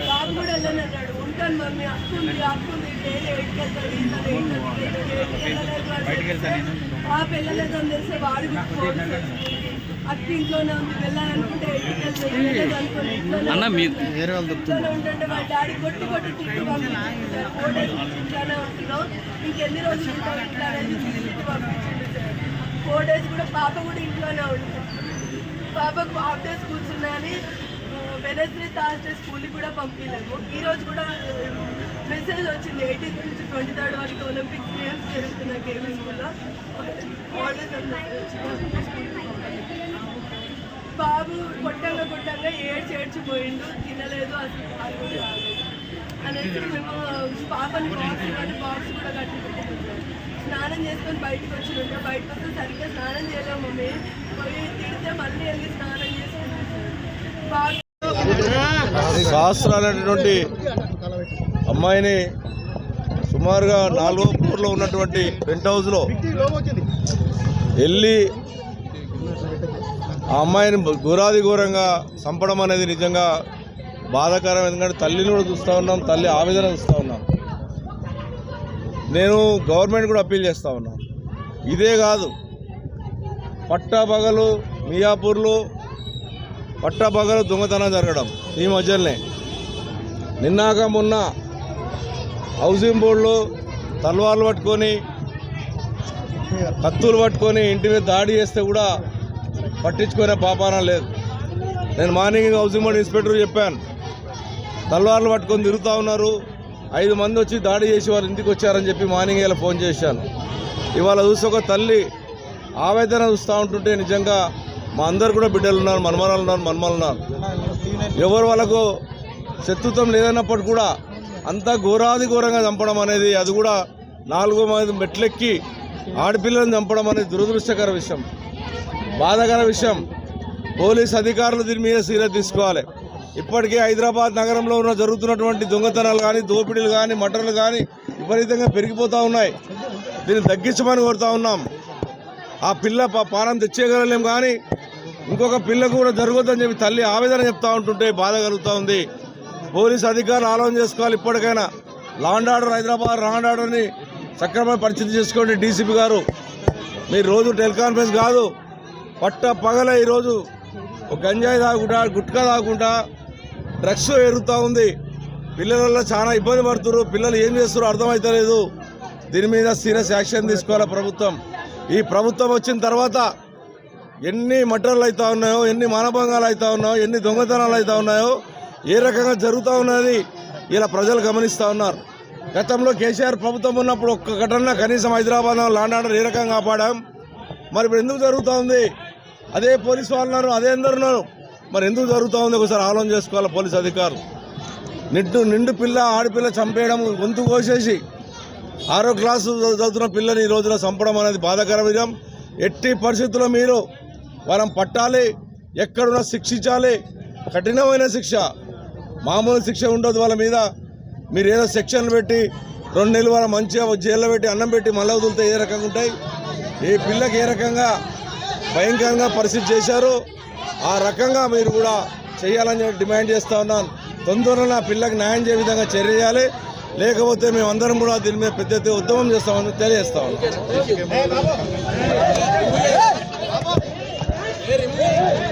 బాబు కూడా వెళ్ళనన్నాడు. ఉంటాను mummy daily ఎయిట్కెళ్తాడు ఆ పిల్లలేదని తెలిస్తే వాడు ఇంట్లోనే ఉంది వెళ్ళాలనుకుంటే ఇంట్లోనే ఇంట్లోనే ఉంటుంటే వాళ్ళ డాడీ కొట్టి కొట్టి తిట్టి పంపించింది డేస్ ఇంట్లోనే ఉంటున్నాం ఇంకెన్ని రోజులు ఉంటావు ఇట్లా అనేది తిట్టి పంపించింది సార్ ఫోర్ డేస్ కూడా పాప కూడా ఇంట్లోనే ఉంటుంది పాపకు హాఫ్ డే స్కూల్స్ ఉన్నాయని వెనస్డే థర్స్డే స్కూల్కి కూడా పంపించలేము ఈ రోజు కూడా మెసేజ్ వచ్చింది. ఎయిటీన్త్ నుంచి ట్వంటీ థర్డ్ వరకు ఒలింపిక్స్ గేమ్స్ జరుగుతున్నాయి గేమింగ్ స్కూల్లో. బాబు కొట్టంగా కొట్టంగా ఏడ్చి ఏడ్చిపోయిండు తినలేదు అసలు పాలు అనేసి మేము పాపని బాక్స్ ఇవ్వండి బాక్స్ కూడా కట్టి స్నానం చేసుకొని బయటకు వచ్చిండే బయటకు వస్తే సరిగ్గా స్నానం చేయలేము మమ్మీ. పోయి తిడితే మళ్ళీ వెళ్ళి స్నానం చేసుకుంటాం బాక్స్ సహస్రాలైనటువంటి అమ్మాయిని సుమారుగా నాలుగో ఫ్లోర్లో ఉన్నటువంటి పెంట్ హౌస్లో వెళ్ళి ఆ అమ్మాయిని ఘోరాది ఘోరంగా చంపడం అనేది నిజంగా బాధాకరం. ఎందుకంటే తల్లిని కూడా చూస్తూ ఉన్నాం తల్లి ఆవేదన చూస్తూ ఉన్నాం. నేను గవర్నమెంట్ కూడా అప్పీల్ చేస్తూ ఉన్నాను ఇదే కాదు పట్టాపగలు మియాపూర్లో పట్టపగలు దొంగతనం జరగడం ఈ మధ్యలోనే. నిన్నాక మొన్న హౌసింగ్ బోర్డులో తల్వార్లు పట్టుకొని కత్తులు పట్టుకొని ఇంటి మీద దాడి చేస్తే కూడా పట్టించుకునే పాపాన లేదు. నేను మార్నింగ్ హౌసింగ్ బోర్డు ఇన్స్పెక్టర్ చెప్పాను. తల్వార్లు పట్టుకొని తిరుగుతూ ఉన్నారు. ఐదు మంది వచ్చి దాడి చేసి వాళ్ళు ఇంటికి వచ్చారని చెప్పి మార్నింగ్ ఇలా ఫోన్ చేశాను. ఇవాళ చూసి ఒక తల్లి ఆవేదన చూస్తూ ఉంటుంటే నిజంగా మా అందరు కూడా బిడ్డలు ఉన్నారు మనమరాలు ఉన్నారు మనమలు ఉన్నారు. ఎవరు వాళ్ళకు శత్రుత్వం లేదన్నప్పటికీ కూడా అంత ఘోరాది ఘోరంగా చంపడం అనేది అది కూడా నాలుగో మంది మెట్లెక్కి ఆడపిల్లలను చంపడం అనేది దురదృష్టకర విషయం. బాధాకర విషయం. పోలీస్ అధికారులు దీని మీద సీరియస్ తీసుకోవాలి. ఇప్పటికే హైదరాబాద్ నగరంలో ఉన్న జరుగుతున్నటువంటి దొంగతనాలు కానీ దోపిడీలు కానీ మటర్లు కానీ విపరీతంగా పెరిగిపోతూ ఉన్నాయి. దీన్ని తగ్గించమని కోరుతా ఉన్నాం. ఆ పిల్ల పా- పానం తెచ్చేయగలలేం కానీ ఇంకొక పిల్లకు కూడా జరుగుతుందని చెప్పి తల్లి ఆవేదన చెప్తా ఉంటుంటే బాధ కలుగుతూ ఉంది. పోలీస్ అధికారులు ఆలోచన చేసుకోవాలి ఇప్పటికైనా. లాండ్ ఆర్డర్ హైదరాబాద్ లాండ్ ఆర్డర్ని సక్రమంగా పరిస్థితి చేసుకోండి డీసీపీ గారు. మీరు రోజు టెలికాన్ఫరెన్స్ కాదు పట్ట పగల ఈరోజు ఒక గంజాయి తాగుకుంటా గుట్కా తాగుకుంటా డ్రగ్స్ ఎరుగుతూ ఉంది. పిల్లల చాలా ఇబ్బంది పడుతున్నారు. పిల్లలు ఏం చేస్తారో అర్థమవుతలేదు దీని మీద సీరియస్ యాక్షన్ తీసుకోవాలి ప్రభుత్వం. ఈ ప్రభుత్వం వచ్చిన తర్వాత ఎన్ని మటర్లు అవుతా ఉన్నాయో ఎన్ని మానభంగాలు అవుతా ఉన్నాయో ఎన్ని దొంగతనాలు అవుతా ఉన్నాయో ఏ రకంగా జరుగుతూ ఉన్నది ఇలా ప్రజలు గమనిస్తూ ఉన్నారు. గతంలో కేసీఆర్ ప్రభుత్వం ఉన్నప్పుడు ఒక్క ఘటన కనీసం హైదరాబాద్ లాండ్ ఆర్డర్ ఏ రకంగా కాపాడాం. మరి ఇప్పుడు ఎందుకు జరుగుతూ ఉంది? అదే పోలీసు వాళ్ళు ఉన్నారు అదే అందరు ఉన్నారు. మరి ఎందుకు జరుగుతూ ఉంది? ఒకసారి ఆలోచన చేసుకోవాలి పోలీస్ అధికారులు. నిండు నిండు పిల్ల ఆడపిల్ల చంపేయడం గొంతు కోసేసి ఆరో క్లాసు చదువుతున్న పిల్లని ఈ రోజున చంపడం అనేది బాధాకర విషయం. ఎట్టి పరిస్థితుల్లో మీరు మనం పట్టాలి ఎక్కడున్నా శిక్షించాలి. కఠినమైన శిక్ష. మామూలు శిక్ష ఉండదు వాళ్ళ మీద. మీరు ఏదో సెక్షన్లు పెట్టి రెండు నెలలు వాళ్ళ మంచిగా జైల్లో పెట్టి అన్నం పెట్టి మళ్ళీ వదిలితే ఏ రకంగా ఉంటాయి? ఈ పిల్లకి ఏ రకంగా భయంకరంగా పరిస్థితి చేశారు? ఆ రకంగా మీరు కూడా చేయాలని డిమాండ్ చేస్తా ఉన్నాను. తొందరలో నా పిల్లకి న్యాయం చేయ విధంగా చర్య చేయాలి. లేకపోతే మేమందరం కూడా దీని మీద పెద్ద ఉద్యమం చేస్తామని తెలియజేస్తా ఉన్నాం Yeah.